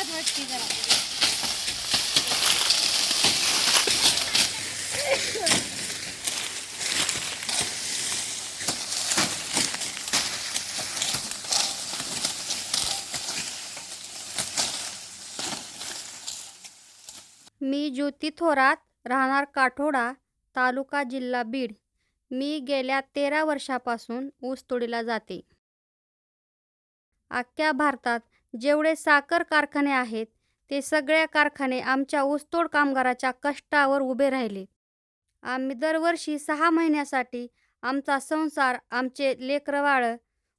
लाज वाटते जरा. मी ज्योती थोरात राहणार काठोडा तालुका जिल्हा बीड. मी गेल्या तेरा वर्षापासून ऊसतोडीला जाते. अख्ख्या भारतात जेवढे साखर कारखाने आहेत ते सगळ्या कारखाने आमच्या ऊसतोड कामगाराच्या कष्टावर उभे राहिले. आम्ही दरवर्षी सहा महिन्यासाठी आमचा संसार आमचे लेकरवाळं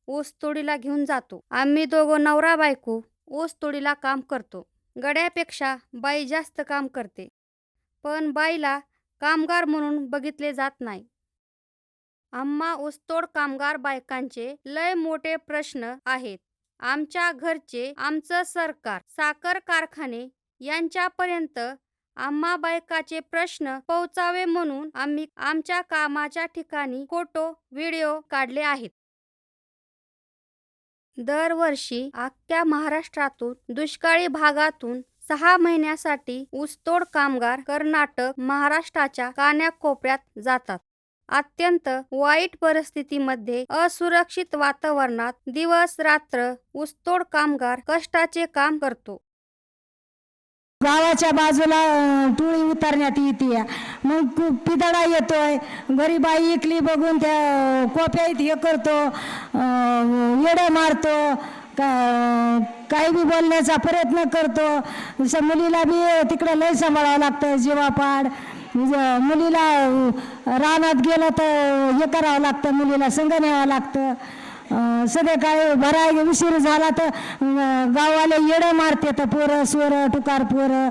ऊसतोडीला घेऊन जातो. आम्ही दोघं नवरा बायको ऊसतोडीला काम करतो. गड्यापेक्षा बाई जास्त काम करते. पण बाईला कामगार म्हणून बघितले जात नाही. आम्हा ऊसतोड कामगार बायकांचे लय मोठे प्रश्न आहेत. आमच्या घरचे आमचं सरकार साखर कारखाने यांच्यापर्यंत आम्हा बायकाचे प्रश्न पोहोचावे म्हणून आम्ही आमच्या कामाच्या ठिकाणी फोटो व्हिडिओ काढले आहेत. दरवर्षी अख्ख्या महाराष्ट्रातून दुष्काळी भागातून सहा महिन्यासाठी ऊसतोड कामगार कर्नाटक महाराष्ट्राच्या कान्याकोपऱ्यात जातात. अत्यंत वाईट परिस्थितीमध्ये असुरक्षित वातावरणात दिवस रात्र ऊसतोड कामगार कष्टाचे काम करतो. गावाच्या बाजूला टोळी उतरण्यात येते. मग पितळा पिदडा येतोय. गरीबाई इकली बघून त्या कोप्यात हे करतो. येडे मारतो. का काही बी बोलण्याचा प्रयत्न करतो. जसं मुलीला बी तिकडं लय सांभाळावं लागतं. जीवापाड. म्हणजे मुलीला रानात गेलं तर हे करावं लागतं मुलीला संग न्यावं लागतं. अं, संध्याकाळी भराय उशीर झाला तर गाववाले येडं मारते तर पोरं सोरं टुकार पोरं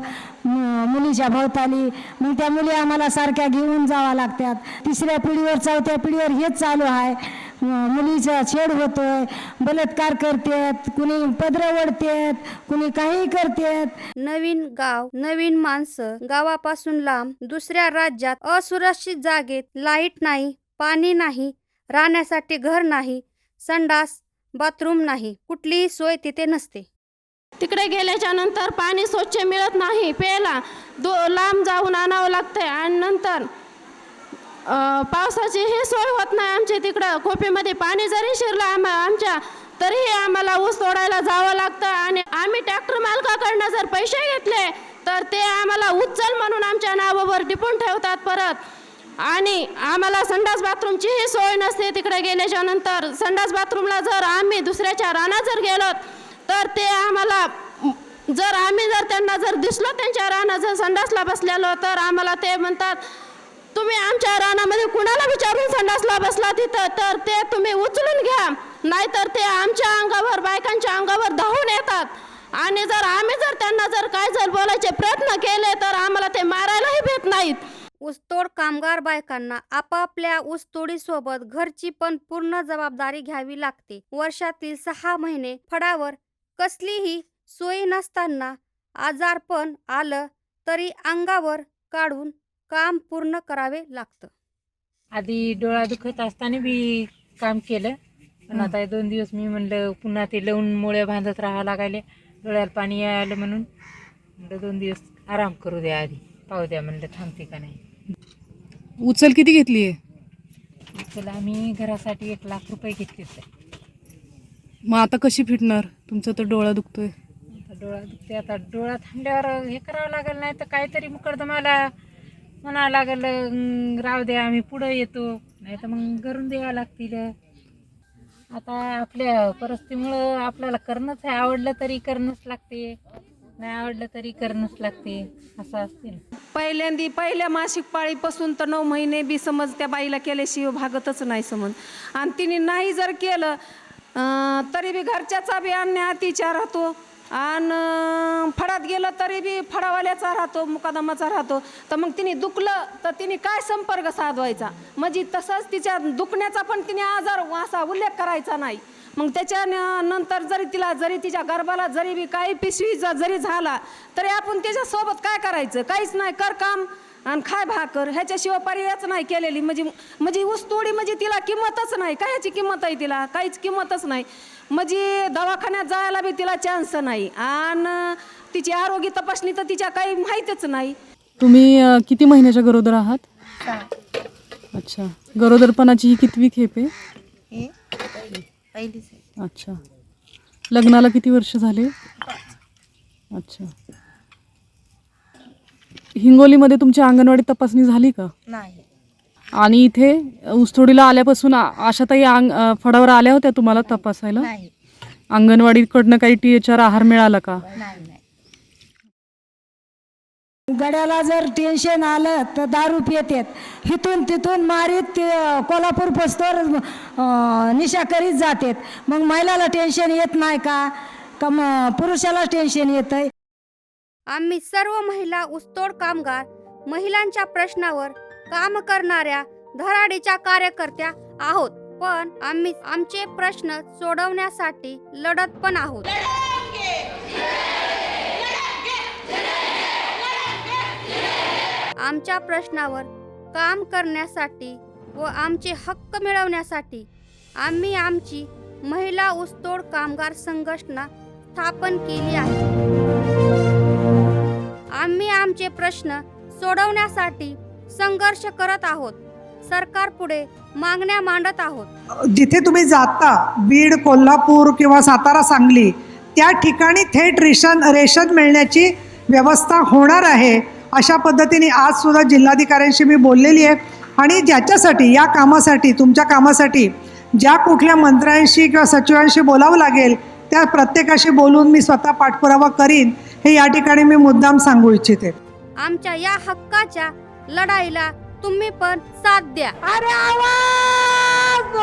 मुलीच्या भोवताली. मग त्या मुली आम्हाला सारख्या घेऊन जावा लागतात. तिसऱ्या पिढीवर चौथ्या पिढीवर हेच चालू आहे. मुलीचा छेड होतोय बलात्कार करतात कुणी पदरं ओढतात कुणी काही करतात. नवीन गाव नवीन माणसं गावापासून लांब दुसऱ्या राज्यात असुरक्षित जागेत लाइट नाही पाणी नाही राहण्यासाठी घर नाही संडास बाथरूम नाही कुठलीही सोय तिथे नसते. तिकडे गेल्याच्यानंतर पाणी स्वच्छ मिळत नाही प्यायला दो लांब जाऊन आणावं लागतंय. आणि नंतर पावसाची ही सोय होत नाही आमच्या तिकडं. खोपीमध्ये पाणी जरी शिरलं आम्हा आमच्या तरीही आम्हाला ऊस तोडायला जावं लागतं आणि आम्ही ट्रॅक्टर मालकाकडनं जर पैसे घेतले तर ते आम्हाला उचल म्हणून आमच्या नावावर टिपून ठेवतात परत. आणि आम्हाला संडास बाथरूमचीही सोय नसते तिकडे गेल्याच्यानंतर संडास बाथरूमला जर आम्ही दुसऱ्याच्या रानात जर गेलो तर ते आम्हाला जर आम्ही जर त्यांना जर दिसलो त्यांच्या रानात जर संडासला बसलेलो तर आम्हाला ते म्हणतात तुम्ही आमच्या रानामध्ये कुणाला विचारून संडासला बसला तिथं? तर ते तुम्ही उचलून घ्या. नाहीतर ते आमच्या अंगावर बायकांच्या अंगावर धावून येतात. आणि जर आम्ही जर त्यांना जर काय जर बोलायचे प्रयत्न केले तर आम्हाला ते मारायलाही भेट नाहीत. ऊसतोड कामगार बायकांना आपापल्या ऊसतोडीसोबत घरची पण पूर्ण जबाबदारी घ्यावी लागते. वर्षातील सहा महिने फडावर कसलीही सोयी नसताना आजारपण आलं तरी अंगावर काढून काम पूर्ण करावे लागतं. आधी डोळा दुखत असताना बी काम केलं. पण आता हे दोन दिवस मी म्हणलं पुन्हा ते लावून मुळे बांधत राहावं लागायले. डोळ्याला पाणी यायला म्हणून. म्हणलं दोन दिवस आराम करू द्या आधी. पाहू द्या म्हणलं थांबते का नाही. उचल किती घेतली आहे? चला आम्ही घरासाठी एक लाख रुपये घेतले तर मग आता कशी फिटणार? तुमचा तर डोळा दुखतोय. आता डोळा दुखते आता डोळा थांबल्यावर हे करावं लागेल नाही तर काहीतरी मुकडदमाला म्हणा लागलं राहू द्या आम्ही पुढं येतो. नाही तर मग घरून द्यावं लागतील. आता आपल्या परिस्थितीमुळं आपल्याला करणंच आहे. आवडलं तरी करणंच लागते. नाही आवडलं तरी करणंच लागते. असं असते पहिल्यांदी पहिल्या मासिक पाळीपासून तर नऊ महिने बी समज त्या बाईला केल्याशिवाय भागतच नाही समज. आणि तिने नाही जर केलं तरी बी घरच्याचा बी अन्य अतिचार राहतो. आणि फडात गेलं तरी बी फडावाल्याचा राहतो मुकादमाचा राहतो. तर मग तिने दुखलं तर तिने काय संपर्क साधवायचा? म्हणजे तसंच तिच्या दुखण्याचा पण तिने आजार असा उल्लेख करायचा नाही. मग त्याच्या नंतर जरी तिला जरी तिच्या गर्भाला जरी बी काही पिशवी जरी झाला तरी आपण त्याच्यासोबत काय करायचं? काहीच नाही कर काम. आणि खाय भाकर ह्याच्याशिवाय पर्यायच नाही केलेली. म्हणजे म्हणजे ऊसतोडी म्हणजे तिला किंमतच नाही. काय ह्याची किंमत आहे तिला? काहीच किंमतच नाही. म्हणजे दवाखान्यात जायला बी तिला चान्स नाही. आणि तिची आरोग्य तपासणी तर तिच्या काही माहीतच नाही. तुम्ही अ, किती महिन्याच्या गरोदर आहात? अच्छा. गरोदरपणाची ही कितवी खेप आहे? अच्छा. लग्नाला किती वर्ष झाले? अच्छा. हिंगोलीमध्ये तुमची अंगणवाडी तपासणी झाली का? नाही. आणि इथे ऊसतोडीला आल्यापासून आ- आशाताई अंग अ, फडावर आल्या होत्या तुम्हाला तपासायला? नाही. अंगणवाडीकडनं काही टी एच आर आहार मिळाला का? नाही नाही. गड्याला जर टेन्शन आलं तर दारू पितात हिथून तिथून मारीत ते कोल्हापूर पस्तोर अं, निशा करीत जातात. मग महिलाला टेन्शन येत नाही का? का मग पुरुषाला टेन्शन येतंय? आम्ही सर्व महिला उस्तोड कामगार महिलांच्या प्रश्नावर काम करणाऱ्या धराडीच्या कार्यकर्त्या आहोत पण आम्ही आमचे प्रश्न सोडवण्यासाठी लढत पण आहोत. आमच्या प्रश्नावर काम करण्यासाठी व आमचे हक्क मिळवण्यासाठी आम्ही आमची महिला उस्तोड कामगार संघटना स्थापन केली आहे. आम्ही आमचे प्रश्न सोडवण्यासाठी संघर्ष करत आहोत. सरकार पुढे मागण्या मांडत आहोत. जिथे तुम्ही जाता बीड कोल्हापूर किंवा सातारा सांगली त्या ठिकाणी थेट रेशन रेशन मिळण्याची व्यवस्था होणार आहे. अशा पद्धतीने आज सुद्धा जिल्हाधिकाऱ्यांशी मी बोललेली आहे. आणि ज्याच्यासाठी या कामासाठी तुमच्या कामासाठी ज्या कुठल्या मंत्र्यांशी किंवा सचिवांशी बोलावं लागेल त्या प्रत्येकाशी बोलून मी स्वतः पाठपुरावा करीन हे या ठिकाणी मी मुद्दाम सांगू इच्छिते. आमच्या या हक्काच्या लढाईला तुम्ही पण साथ द्या. अरे आवाज!